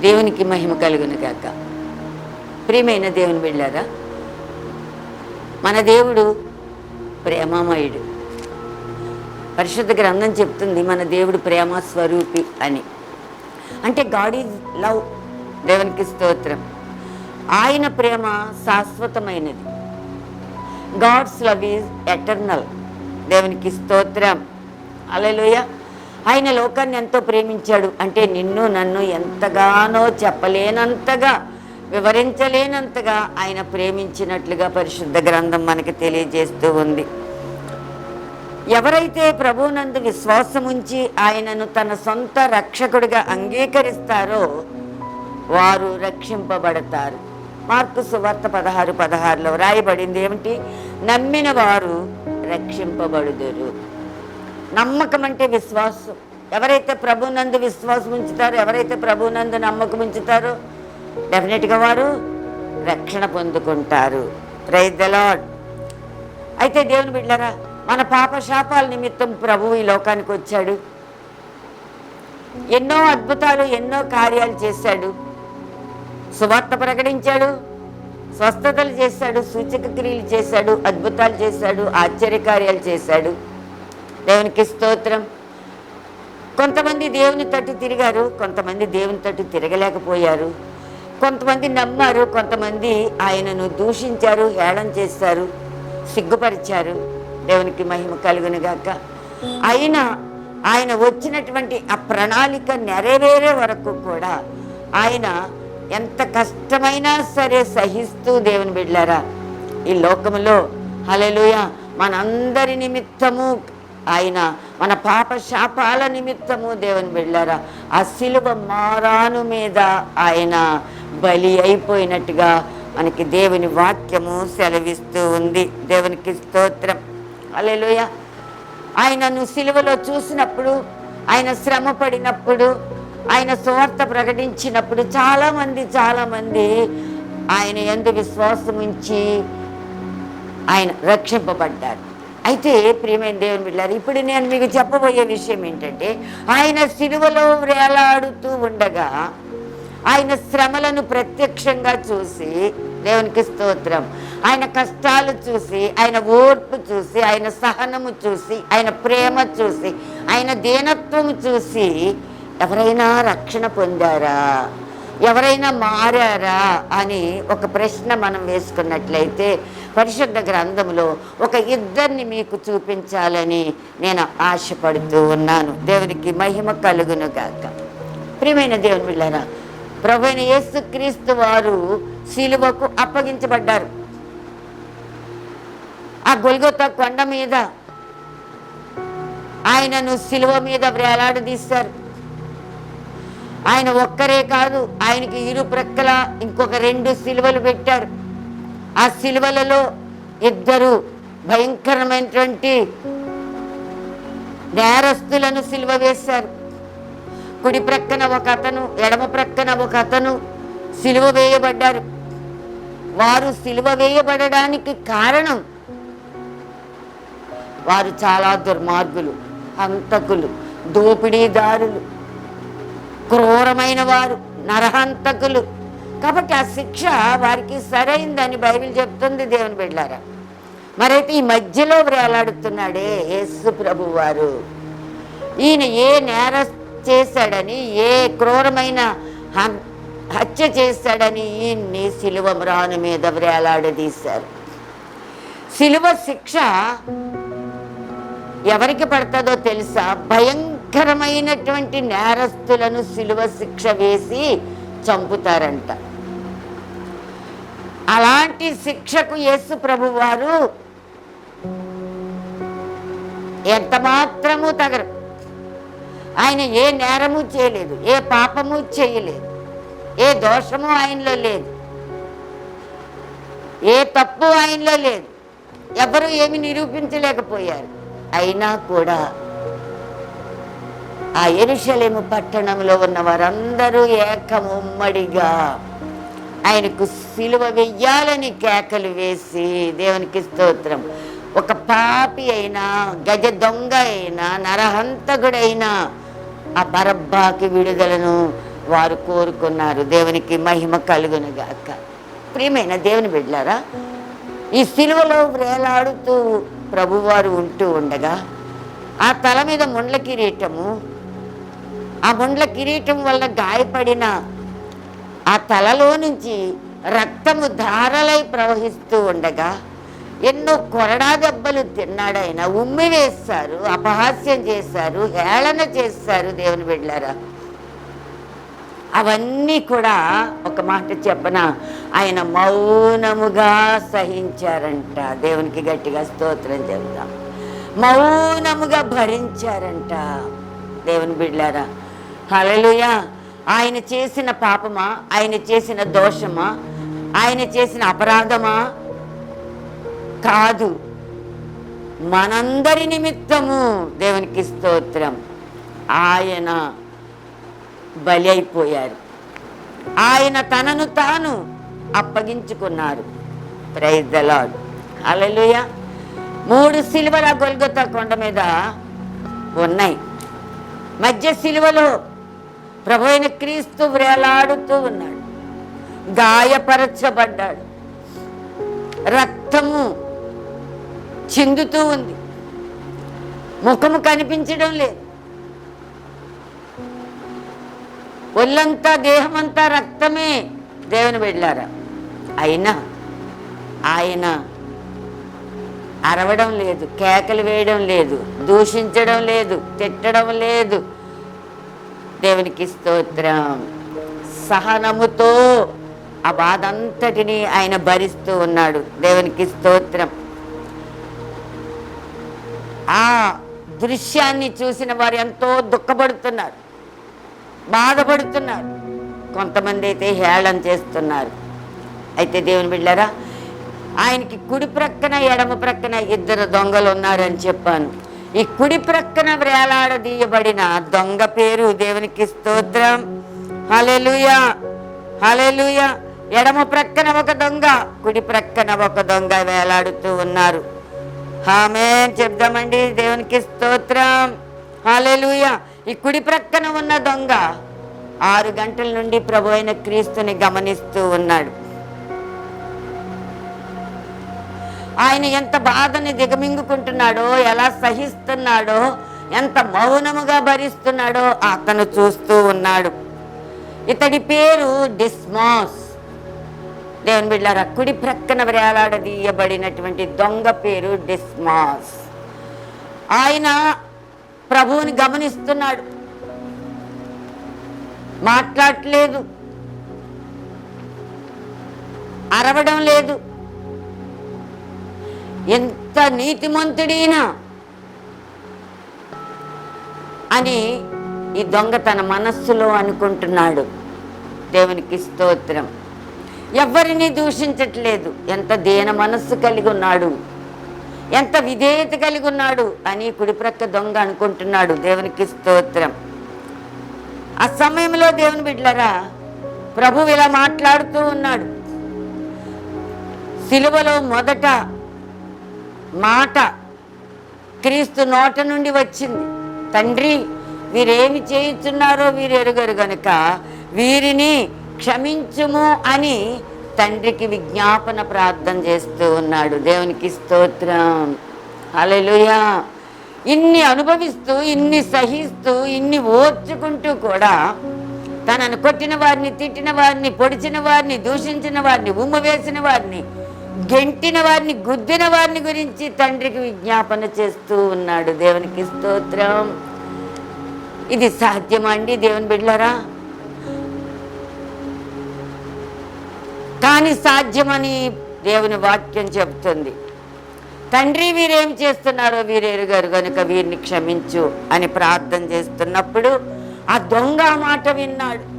దేవునికి మహిమ కలుగును గాక. ప్రియమైన దేవుని వెళ్ళారా మన దేవుడు ప్రేమమయుడు. పరిశుద్ధ గ్రంథం చెప్తుంది మన దేవుడు ప్రేమ స్వరూపి అని. అంటే గాడ్ ఈజ్ లవ్ దేవునికి స్తోత్రం. ఆయన ప్రేమ శాశ్వతమైనది. గాడ్స్ లవ్ ఈజ్ ఎటర్నల్ దేవునికి స్తోత్రం. అలెలుయ ఆయన లోకాన్ని ఎంతో ప్రేమించాడు. అంటే నిన్ను నన్ను ఎంతగానో చెప్పలేనంతగా వివరించలేనంతగా ఆయన ప్రేమించినట్లుగా పరిశుద్ధ గ్రంథం మనకి తెలియజేస్తూ ఉంది. ఎవరైతే ప్రభునందు విశ్వాసం ఉంచి ఆయనను తన సొంత రక్షకుడిగా అంగీకరిస్తారో వారు రక్షింపబడతారు. మార్కు సువార్త పదహారు పదహారులో రాయబడింది ఏమిటి? నమ్మిన వారు రక్షింపబడుదురు. నమ్మకం అంటే విశ్వాసం. ఎవరైతే ప్రభునందు విశ్వాసం ఉంచుతారో ఎవరైతే ప్రభునందు నమ్మకం ఉంచుతారో డెఫినెట్గా వారు రక్షణ పొందుకుంటారు. ప్రైజ్ ద లాడ్ అయితే దేవుని బిడ్డరా మన పాప శాపాల నిమిత్తం ప్రభు ఈ లోకానికి వచ్చాడు. ఎన్నో అద్భుతాలు ఎన్నో కార్యాలు చేశాడు. సువార్త ప్రకటించాడు. స్వస్థతలు చేశాడు. సూచక క్రియలు చేశాడు. అద్భుతాలు చేశాడు. ఆశ్చర్యకార్యాలు చేశాడు. దేవునికి స్తోత్రం. కొంతమంది దేవుని తట్టు తిరిగారు కొంతమంది దేవుని తట్టు తిరగలేకపోయారు. కొంతమంది నమ్మారు కొంతమంది ఆయనను దూషించారు హేళన చేశారు సిగ్గుపరిచారు. దేవునికి మహిమ కలుగునుగాక. అయినా ఆయన వచ్చినటువంటి ఆ ప్రణాళిక నెరవేరే వరకు కూడా ఆయన ఎంత కష్టమైనా సరే సహిస్తూ దేవుని బిడ్డారా ఈ లోకములో హలలుయ మనందరి నిమిత్తము ఆయన మన పాప శాపాల నిమిత్తము దేవుని బిడ్డారా ఆ సిలువ మారాను మీద ఆయన బలి అయిపోయినట్టుగా మనకి దేవుని వాక్యము సెలవిస్తూ ఉంది. దేవునికి స్తోత్రం. అలెలుయ ఆయనను సిలువలో చూసినప్పుడు ఆయన శ్రమ పడినప్పుడు ఆయన సువార్త ప్రకటించినప్పుడు చాలామంది చాలామంది ఆయన ఎందు విశ్వాసం ఉంచి ఆయన రక్షింపబడ్డారు. అయితే ప్రియమైన దేవుని బిడ్డారు ఇప్పుడు నేను మీకు చెప్పబోయే విషయం ఏంటంటే ఆయన సిలువలో వేలాడుతూ ఉండగా ఆయన శ్రమలను ప్రత్యక్షంగా చూసి దేవునికి స్తోత్రం. ఆయన కష్టాలు చూసి ఆయన ఓర్పు చూసి ఆయన సహనము చూసి ఆయన ప్రేమ చూసి ఆయన దీనత్వము చూసి ఎవరైనా రక్షణ పొందారా? ఎవరైనా మారారా? అని ఒక ప్రశ్న మనం వేసుకున్నట్లయితే పరిశుద్ధ గ్రంథంలో ఒక ఇద్దరిని మీకు చూపించాలని నేను ఆశపడుతూ ఉన్నాను. దేవునికి మహిమ కలుగును గాక. ప్రియమైన దేవుని పిల్లరా ప్రభుని యేసుక్రీస్తు వారు శిలువకు అప్పగించబడ్డారు. ఆ గొల్గొత్త కొండ మీద ఆయనను శిలువ మీద వేలాడదీశారు. ఆయన ఒక్కరే కాదు ఆయనకి ఇరు ప్రక్కల ఇంకొక రెండు శిలువలు పెట్టారు. ఆ సిలువలలో ఇద్దరు భయంకరమైనటువంటి నేరస్తులను సిలువ వేశారు. కుడి ప్రక్కన ఒక అతను ఎడమ ప్రక్కన ఒక అతను సిలువ వేయబడ్డారు. వారు సిలువ వేయబడడానికి కారణం? వారు చాలా దుర్మార్గులు హంతకులు దోపిడీదారులు క్రూరమైన వారు నరహంతకులు. కాబట్టి ఆ శిక్ష వారికి సరైందని బైబిల్ చెప్తుంది దేవుని బిడ్డారా. మరైతే ఈ మధ్యలో వేలాడుతున్నాడే యేసు ప్రభు వారు. ఈయన ఏ నేర చేశాడని ఏ క్రూరమైన హత్య చేశాడని ఈయన్ని శిలువ మ్రాను మీద వేలాడదీశారు శిలువ శిక్ష ఎవరికి పడుతుందో తెలుసా? భయంకరమైనటువంటి నేరస్తులను శిలువ శిక్ష వేసి చంపుతారంట. అలాంటి శిక్షకు యేసు ప్రభు వారు ఎంత మాత్రము తగరు. ఆయన ఏ నేరము చేయలేదు ఏ పాపము చేయలేదు ఏ దోషము ఆయనలో లేదు ఏ తప్పు ఆయనలో లేదు. ఎవరు ఏమి నిరూపించలేకపోయారు. అయినా కూడా ఆ ఎరుషలేము పట్టణంలో ఉన్న వారందరూ ఏకముమ్మడిగా ఆయనకు సిలువ వెయ్యాలని కేకలు వేసి దేవునికి స్తోత్రం. ఒక పాపి అయినా గజ దొంగ అయినా నరహంతకుడైనా ఆ బరబ్బాకి విడుదలను వారు కోరుకున్నారు. దేవునికి మహిమ కలుగునుగాక. ప్రియమైన దేవుని బిడ్డారా ఈ సిలువలో వేలాడుతూ ప్రభువారు ఉంటూ ఉండగా ఆ తల మీద ముండ్ల కిరీటము ఆ ముండ్ల కిరీటం వల్ల గాయపడిన ఆ తలలో నుంచి రక్తము ధారలై ప్రవహిస్తూ ఉండగా ఎన్నో కొరడా దెబ్బలు తిన్నాడు ఆయన. ఉమ్మి వేస్తారు అపహాస్యం చేశారు హేళన చేస్తారు దేవుని బిడ్డారా అవన్నీ కూడా ఒక మాట చెప్పన? ఆయన మౌనముగా సహించారంట. దేవునికి గట్టిగా స్తోత్రం చెప్తాం మౌనముగా భరించారంట. దేవుని బిడ్డారా హలలుయా ఆయన చేసిన పాపమా? ఆయన చేసిన దోషమా? ఆయన చేసిన అపరాధమా? కాదు. మనందరి నిమిత్తము దేవునికి స్తోత్రం. ఆయన బలి అయిపోయారు ఆయన తనను తాను అప్పగించుకున్నారు. ప్రైజ్ ద లాడ్ అలలుయ మూడు సిలువల గొల్గొత కొండ మీద ఉన్నాయి. మధ్య సిలువలో ప్రభు అయిన క్రీస్తు వేలాడుతూ ఉన్నాడు. గాయపరచబడ్డాడు. రక్తము చిందుతూ ఉంది. ముఖము కనిపించడం లేదు. ఒళ్ళంతా దేహమంతా రక్తమే దేవుని వెళ్ళారా అయినా ఆయన అరవడం లేదు కేకలు వేయడం లేదు దూషించడం లేదు తిట్టడం లేదు. దేవునికి స్తోత్రం. సహనముతో ఆ బాధ అంతటిని ఆయన భరిస్తూ ఉన్నాడు. దేవునికి స్తోత్రం. ఆ దృశ్యాన్ని చూసిన వారు ఎంతో దుఃఖపడుతున్నారు. బాధపడుతున్నారు. కొంతమంది అయితే హేళన చేస్తున్నారు. అయితే దేవుని బిళ్ళారా ఆయనకి కుడి ప్రక్కన ఎడమ ప్రక్కన ఇద్దరు దొంగలు ఉన్నారని చెప్పాను. ఈ కుడి ప్రక్కన వేలాడదీయబడిన దొంగ పేరు దేవునికి స్తోత్రం. హలెలుయా హలెలుయా ఎడమ ప్రక్కన ఒక దొంగ కుడి ప్రక్కన ఒక దొంగ వేలాడుతూ ఉన్నారు. ఆమె చెప్దామండి దేవునికి స్తోత్రం. హల్లెలూయా. ఈ కుడి ప్రక్కన ఉన్న దొంగ ఆరు గంటల నుండి ప్రభు అయిన క్రీస్తుని గమనిస్తూ ఉన్నాడు. ఆయన ఎంత బాధని దిగమింగుకుంటున్నాడో ఎలా సహిస్తున్నాడో ఎంత మౌనముగా భరిస్తున్నాడో అతను చూస్తూ ఉన్నాడు. ఇతడి పేరు డిస్మాస్. దేవుని బిడ్డారా కుడి ప్రక్కన వేలాడదీయబడినటువంటి దొంగ పేరు డిస్మాస్. ఆయన ప్రభువుని గమనిస్తున్నాడు. మాట్లాడట్లేదు అరవడం లేదు. ఎంత నీతిమంతుడైనా అని ఈ దొంగ తన మనస్సులో అనుకుంటున్నాడు. దేవునికి స్తోత్రం. ఎవరిని దూషించట్లేదు. ఎంత దీన మనస్సు కలిగి ఉన్నాడు. ఎంత విధేయత కలిగి ఉన్నాడు అని కుడిప్రక్క దొంగ అనుకుంటున్నాడు. దేవునికి స్తోత్రం. ఆ సమయంలో దేవుని బిడ్డలరా ప్రభు ఇలా మాట్లాడుతూ ఉన్నాడు. సిలువలో మొదట మాట క్రీస్తు నోట నుండి వచ్చింది. తండ్రి వీరేమి చేయుచున్నారో వీరు ఎరుగరు గనుక వీరిని క్షమించుము అని తండ్రికి విజ్ఞాపన ప్రార్థన చేస్తూ ఉన్నాడు. దేవునికి స్తోత్రం. అలెలుయా ఇన్ని అనుభవిస్తూ ఇన్ని సహిస్తూ ఇన్ని ఓర్చుకుంటూ కూడా తనను కొట్టిన వారిని తిట్టిన వారిని పొడిచిన వారిని దూషించిన వారిని ఉమ్మ వేసిన వారిని గెంటిన వారిని గుద్దిన వారిని గురించి తండ్రికి విజ్ఞాపన చేస్తూ ఉన్నాడు. దేవునికి స్తోత్రం. ఇది సాధ్యమా అండి దేవుని బిడ్డలారా? కానీ సాధ్యమని దేవుని వాక్యం చెబుతుంది. తండ్రి వీరేం చేస్తున్నారో వీరెరుగారు కనుక వీరిని క్షమించు అని ప్రార్థన చేస్తున్నప్పుడు ఆ దొంగ మాట విన్నాడు.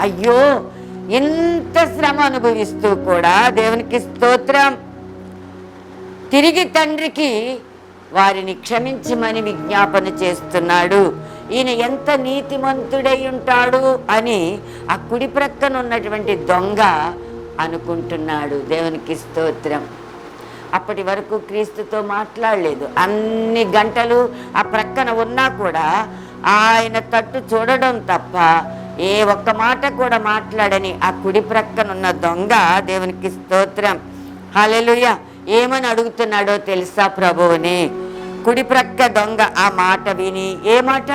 అయ్యో ఎంత శ్రమ అనుభవిస్తూ కూడా దేవునికి స్తోత్రం. తిరిగి తండ్రికి వారిని క్షమించమని విజ్ఞాపన చేస్తున్నాడు. ఈయన ఎంత నీతిమంతుడై ఉంటాడు అని ఆ కుడి ప్రక్కన ఉన్నటువంటి దొంగ అనుకుంటున్నాడు. దేవునికి స్తోత్రం. అప్పటి వరకు క్రీస్తుతో మాట్లాడలేదు. అన్ని గంటలు ఆ ప్రక్కన ఉన్నా కూడా ఆయన తట్టు చూడడం తప్ప ఏ ఒక్క మాట కూడా మాట్లాడని ఆ కుడి ప్రక్కనున్న దొంగ దేవునికి స్తోత్రం. హలెలుయ ఏమని అడుగుతున్నాడో తెలుసా ప్రభువుని? కుడి ప్రక్క దొంగ ఆ మాట విని ఏ మాట?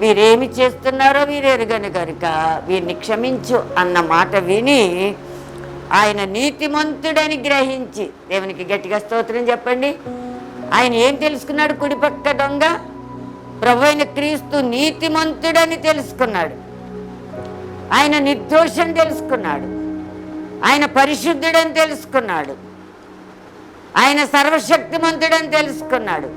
వీరేమి చేస్తున్నారో వీరెరుగను గనుక వీరిని క్షమించు అన్న మాట విని ఆయన నీతిమంతుడని గ్రహించి దేవునికి గట్టిగా స్తోత్రం చెప్పండి. ఆయన ఏం తెలుసుకున్నాడు కుడిపక్క దొంగ? ప్రభు అయిన క్రీస్తు నీతిమంతుడని తెలుసుకున్నాడు. ఆయన నిర్దోషం తెలుసుకున్నాడు. ఆయన పరిశుద్ధుడని తెలుసుకున్నాడు. ఆయన సర్వశక్తిమంతుడని తెలుసుకున్నాడు.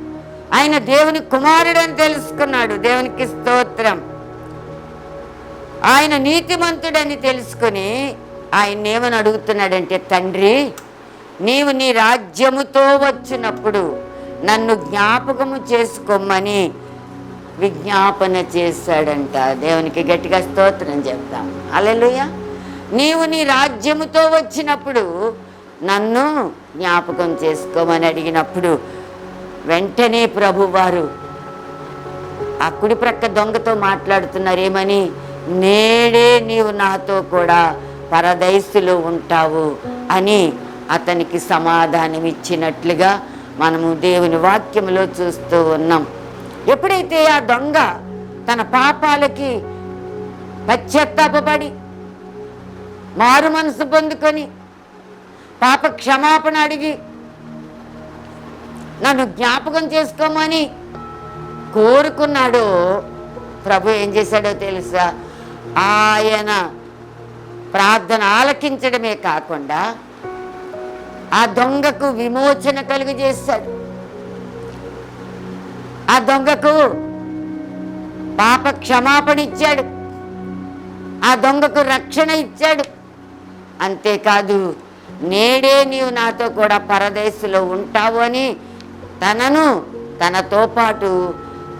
ఆయన దేవుని కుమారుడని తెలుసుకున్నాడు. దేవునికి స్తోత్రం. ఆయన నీతిమంతుడని తెలుసుకుని ఆయన ఏమని అడుగుతున్నాడంటే తండ్రి నీవు నీ రాజ్యముతో వచ్చినప్పుడు నన్ను జ్ఞాపకము చేసుకోమని విజ్ఞాపన చేశాడంట. దేవునికి గట్టిగా స్తోత్రం చెప్తాం. అలెలుయ నీవు నీ రాజ్యముతో వచ్చినప్పుడు నన్ను జ్ఞాపకం చేసుకోమని అడిగినప్పుడు వెంటనే ప్రభువారు ఆ కుడి ప్రక్క దొంగతో మాట్లాడుతున్నారేమని నేడే నీవు నాతో కూడా పరదైసులో ఉంటావు అని అతనికి సమాధానం ఇచ్చినట్లుగా మనము దేవుని వాక్యంలో చూస్తూ ఉన్నాం. ఎప్పుడైతే ఆ దొంగ తన పాపాలకి పశ్చాత్తాపడి మారు మనసు పొందుకొని పాప క్షమాపణ అడిగి నన్ను జ్ఞాపకం చేసుకోమని కోరుకున్నాడో ప్రభు ఏం చేశాడో తెలుసా? ఆయన ప్రార్థన ఆలకించడమే కాకుండా ఆ దొంగకు విమోచన కలుగజేశాడు. ఆ దొంగకు పాప క్షమాపణ ఇచ్చాడు. ఆ దొంగకు రక్షణ ఇచ్చాడు. అంతేకాదు నేడే నీవు నాతో కూడా పరదేశులో ఉంటావు అని తనను తనతో పాటు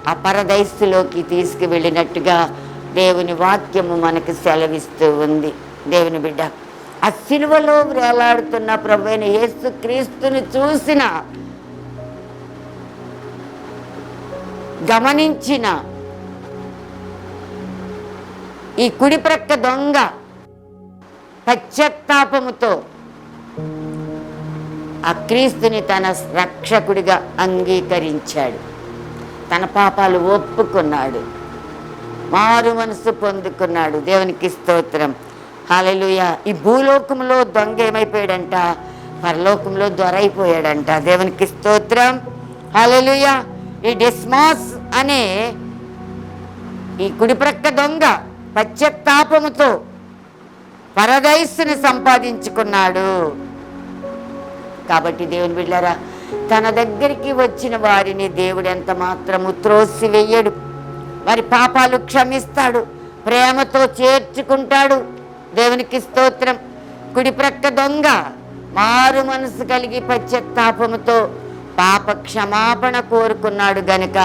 ఆ పరదైస్సులోకి తీసుకువెళ్ళినట్టుగా దేవుని వాక్యము మనకు సెలవిస్తూ ఉంది. దేవుని బిడ్డ ఆ సిలువలో వేలాడుతున్న ప్రభు అయిన యేసు క్రీస్తుని చూసిన గమనించిన ఈ కుడి ప్రక్క దొంగ పశ్చాత్తాపముతో ఆ క్రీస్తుని తన రక్షకుడిగా అంగీకరించాడు. తన పాపాలు ఒప్పుకున్నాడు. మారు మనసు పొందుకున్నాడు. దేవునికి స్తోత్రం. హాలలుయ ఈ భూలోకంలో దొంగ ఏమైపోయాడంట? పరలోకంలో దొరైపోయాడంట. దేవునికి స్తోత్రం. హాలలుయ ఈ డిస్మాస్ అనే ఈ కుడిప్రక్క దొంగ పశ్చత్తాపముతో పరదైస్సుని సంపాదించుకున్నాడు. కాబట్టి దేవుని బిడ్డారా తన దగ్గరికి వచ్చిన వారిని దేవుడు ఎంత మాత్రము త్రోసివేయడు. వారి పాపాలు క్షమిస్తాడు ప్రేమతో చేర్చుకుంటాడు. దేవునికి స్తోత్రం. కుడి ప్రక్క దొంగ మారు మనసు కలిగి పశ్చత్తాపముతో పాప క్షమాపణ కోరుకున్నాడు గనుక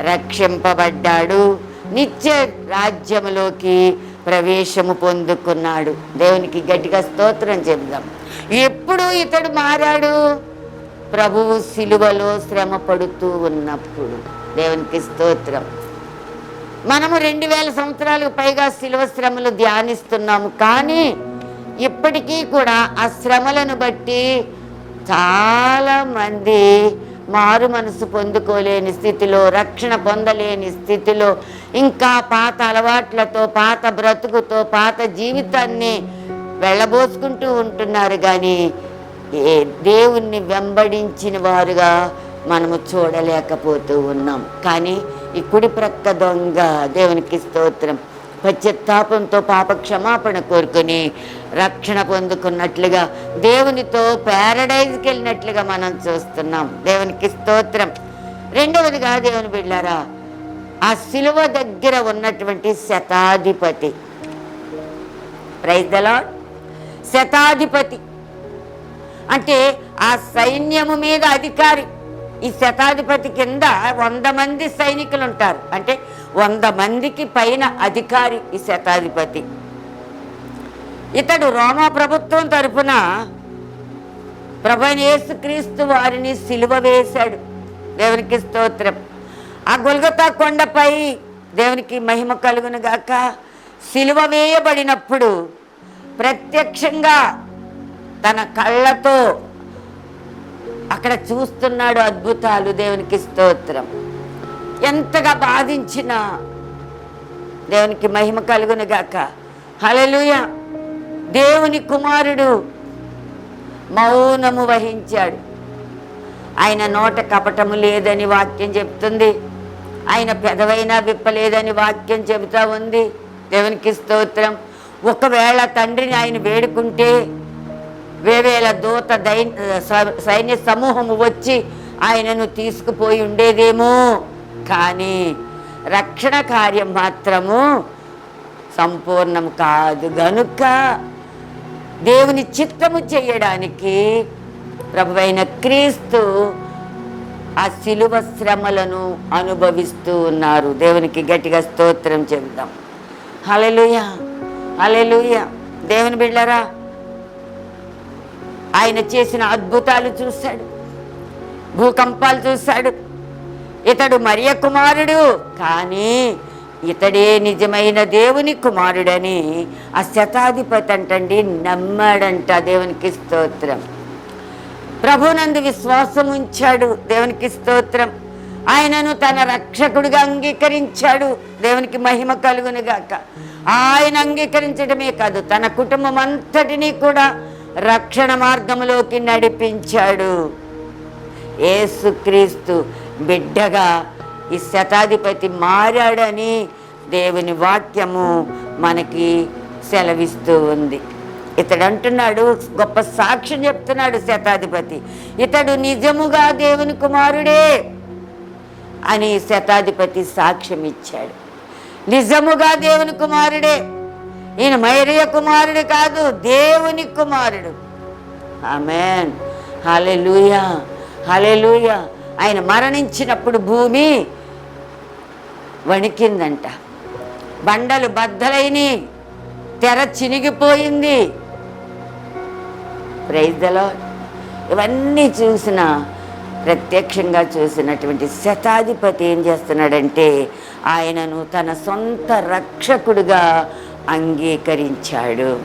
రక్షింపబడ్డాడు. నిత్య రాజ్యములోకి ప్రవేశము పొందుకున్నాడు. దేవునికి గట్టిగా స్తోత్రం చెబుదాం ఎప్పుడు ఇతడు మారాడు? ప్రభువు సిలువలో శ్రమ పడుతూ ఉన్నప్పుడు. దేవునికి స్తోత్రం. మనము రెండు వేల సంవత్సరాలకు పైగా శిలువ శ్రమలు ధ్యానిస్తున్నాము. కానీ ఇప్పటికీ కూడా ఆ శ్రమలను బట్టి చాలా మంది మారు మనసు పొందుకోలేని స్థితిలో రక్షణ పొందలేని స్థితిలో ఇంకా పాత అలవాట్లతో పాత బ్రతుకుతో పాత జీవితాన్ని వెళ్ళబోసుకుంటూ ఉంటున్నారు కానీ ఏ దేవుణ్ణి వెంబడించిన వారుగా మనము చూడలేకపోతూ ఉన్నాం. కానీ ఈ కుడి ప్రక్క దొంగ దేవునికి స్తోత్రం. పశ్చాత్తాపంతో పాప క్షమాపణ కోరుకుని రక్షణ పొందుకున్నట్లుగా దేవునితో ప్యారడైజ్కి వెళ్ళినట్లుగా మనం చూస్తున్నాం. దేవునికి స్తోత్రం. రెండవదిగా దేవుని బిళ్ళారా ఆ శిలువ దగ్గర ఉన్నటువంటి శతాధిపతి. ప్రైజ్ శతాధిపతి. అంటే ఆ సైన్యము మీద అధికారి. ఈ శతాధిపతి కింద వంద మంది సైనికులు ఉంటారు అంటే వంద మందికి పైన అధికారి ఈ శతాధిపతి. ఇతడు రోమా ప్రభుత్వం తరపున ప్రభనేసు క్రీస్తు వారిని సిలువ వేశాడు. దేవునికి స్తోత్రం. ఆ గొల్గతా కొండపై దేవునికి మహిమ కలుగునుగాక సిలువ వేయబడినప్పుడు ప్రత్యక్షంగా తన కళ్ళతో అక్కడ చూస్తున్నాడు అద్భుతాలు దేవునికి స్తోత్రం. ఎంతగా బాధించినా దేవునికి మహిమ కలుగును గాక దేవుని కుమారుడు మౌనము వహించాడు. ఆయన నోట కపటము లేదని వాక్యం చెప్తుంది. ఆయన పెదవైనా విప్పలేదని వాక్యం చెబుతా ఉంది. దేవునికి స్తోత్రం. ఒకవేళ తండ్రిని ఆయన వేడుకుంటే వేవేల దూత దై స- సైన్య సమూహము వచ్చి ఆయనను తీసుకుపోయి ఉండేదేమో. కానీ రక్షణ కార్యం మాత్రము సంపూర్ణం కాదు. గనుక దేవుని చిత్తము చేయడానికి ప్రభువైన క్రీస్తు ఆ శిలువ శ్రమలను అనుభవిస్తూ ఉన్నారు. దేవునికి గట్టిగా స్తోత్రం చెబుదాం. హలెలుయ హలెలుయ దేవుని బిళ్ళరా ఆయన చేసిన అద్భుతాలు చూశాడు. భూకంపాలు చూశాడు. ఇతడు మరియ కుమారుడు. కానీ ఇతడే నిజమైన దేవుని కుమారుడని ఆ శతాధిపతి అంటండి నమ్మాడంట దేవునికి స్తోత్రం. ప్రభునందు విశ్వాసం ఉంచాడు దేవునికి స్తోత్రం. ఆయనను తన రక్షకుడిగా అంగీకరించాడు దేవునికి మహిమ కలుగును గాక ఆయన అంగీకరించడమే కాదు తన కుటుంబం అంతటినీ కూడా రక్షణ మార్గంలోకి నడిపించాడు. ఏసుక్రీస్తు బిడ్డగా ఈ శతాధిపతి మారాడని దేవుని వాక్యము మనకి సెలవిస్తూ ఉంది. ఇతడు అంటున్నాడు గొప్ప సాక్ష్యం చెప్తున్నాడు శతాధిపతి. ఇతడు నిజముగా దేవుని కుమారుడే అని శతాధిపతి సాక్ష్యం ఇచ్చాడు. నిజముగా దేవుని కుమారుడే. ఈయన మైరియ కుమారుడు కాదు దేవుని కుమారుడు. ఆమెన్. హలే లూయ ఆయన మరణించినప్పుడు భూమి వణికిందంట. బండలు బద్దలైని తెర చినిగిపోయింది. ప్రైజ్లో ఇవన్నీ చూసిన ప్రత్యక్షంగా చూసినటువంటి శతాధిపతి ఏం చేస్తున్నాడంటే ఆయనను తన సొంత రక్షకుడిగా అంగీకరించాడు.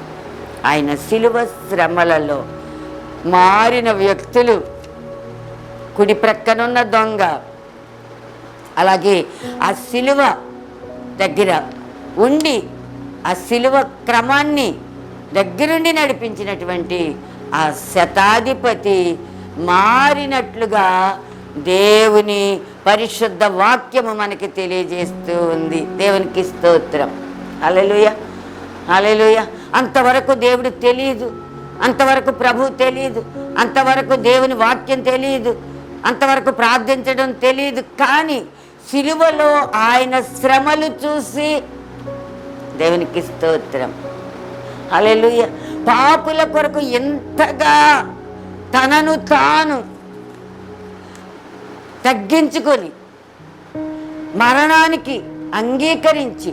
ఆయన శిలువ శ్రమలలో మారిన వ్యక్తులు. కుడి ప్రక్కనున్న దొంగ. అలాగే ఆ శిలువ దగ్గర ఉండి ఆ శిలువ క్రమాన్ని దగ్గరుండి నడిపించినటువంటి ఆ శతాధిపతి మారినట్లుగా దేవుని పరిశుద్ధ వాక్యము మనకి తెలియజేస్తూ ఉంది. దేవునికి స్తోత్రం. అలెలుయ అలెలుయ అంతవరకు దేవుడు తెలియదు అంతవరకు ప్రభు తెలియదు అంతవరకు దేవుని వాక్యం తెలియదు అంతవరకు ప్రార్థించడం తెలియదు కానీ సిలువలో ఆయన శ్రమలు చూసి దేవునికి స్తోత్రం. హల్లెలూయ. పాపుల కొరకు ఎంతగా తనను తాను తగ్గించుకొని మరణానికి అంగీకరించి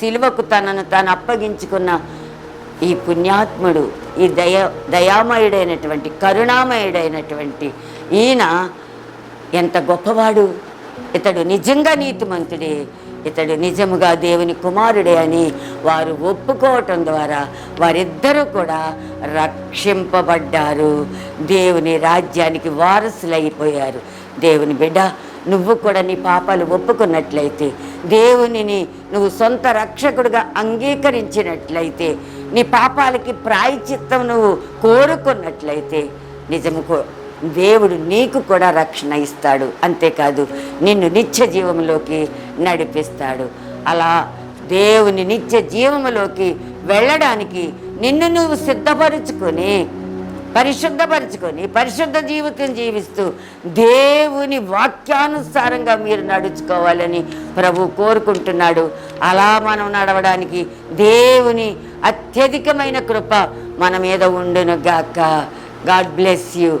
సిలువకు తనను తాను అప్పగించుకున్న ఈ పుణ్యాత్ముడు ఈ దయ దయామయుడైనటువంటి కరుణామయుడైనటువంటి ఈయన ఎంత గొప్పవాడు. ఇతడు నిజంగా నీతిమంతుడే. ఇతడు నిజముగా దేవుని కుమారుడే అని వారు ఒప్పుకోవటం ద్వారా వారిద్దరూ కూడా రక్షింపబడ్డారు. దేవుని రాజ్యానికి వారసులైపోయారు. దేవుని బిడ్డ నువ్వు కూడా నీ పాపాలు ఒప్పుకున్నట్లయితే దేవునిని నువ్వు సొంత రక్షకుడిగా అంగీకరించినట్లయితే నీ పాపాలకి ప్రాయచిత్తం నువ్వు కోరుకున్నట్లయితే నిజము కో- దేవుడు నీకు కూడా రక్షణ ఇస్తాడు. అంతేకాదు నిన్ను నిత్య జీవంలోకి నడిపిస్తాడు. అలా దేవుని నిత్య జీవములోకి వెళ్ళడానికి నిన్ను నువ్వు సిద్ధపరుచుకొని పరిశుద్ధపరచుకొని పరిశుద్ధ జీవితం జీవిస్తూ దేవుని వాక్యానుసారంగా మీరు నడుచుకోవాలని ప్రభు కోరుకుంటున్నాడు. అలా మనం నడవడానికి దేవుని అత్యధికమైన కృప మన మీద ఉండును గాక. God bless you.